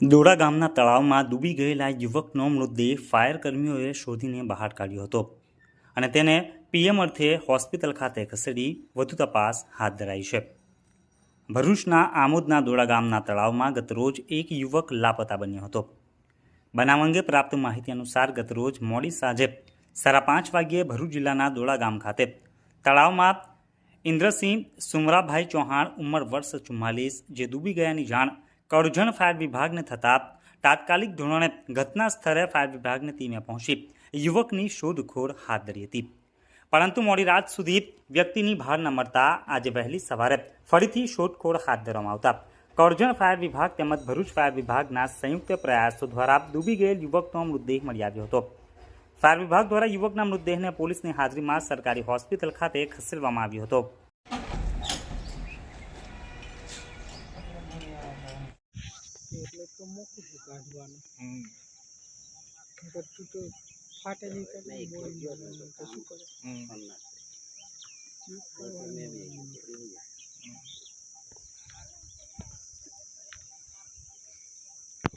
દોડા ગામના તળાવમાં ડૂબી ગયેલા યુવકનો મૃતદેહ ફાયર કર્મીઓએ શોધીને બહાર કાઢ્યો હતો અને તેને પીએમ અર્થે હોસ્પિટલ ખાતે ખસેડી વધુ તપાસ હાથ ધરાઈ છે. ભરૂચના આમોદના દોડા ગામના તળાવમાં ગતરોજ એક યુવક લાપતા બન્યો હતો. બનાવ અંગે પ્રાપ્ત માહિતી અનુસાર ગતરોજ મોડી સાંજે સાડા પાંચ વાગ્યે ભરૂચ જિલ્લાના દોડા ગામ ખાતે તળાવમાં ઇન્દ્રસિંહ સુમરાભાઈ ચૌહાણ ઉંમર વર્ષ ચુમ્માલીસ, જે ડૂબી ગયાની જાણ કરજણ ફાયર વિભાગને થતાં તાત્કાલિક ધોરણે ઘટના સ્થળે ફાયર વિભાગની ટીમે પહોંચી. યુવકની શોધખોળ હાથ ધરી હતી. પરંતુ મોડી રાત સુધી વ્યક્તિની ભાર ન મળતા આજે વહેલી સવારે ફરીથી શોધખોળ હાથ ધરવામાં આવતા. કરજણ ફાયર વિભાગ તેમજ ભરૂચ ફાયર વિભાગના સંયુક્ત પ્રયાસો દ્વારા ડૂબી ગયેલ યુવકનો મૃતદેહ મળી આવ્યો હતો. ફાયર વિભાગ દ્વારા યુવકના મૃતદેહને પોલીસની હાજરીમાં સરકારી હોસ્પિટલ ખાતે ખસેડવામાં આવ્યો હતો. તો મોકું છું કાઢવાનું. તું તો ફાટેલી તો નહીં બોલી જવાનું તો શું કરે? ચીપ કરવાનું.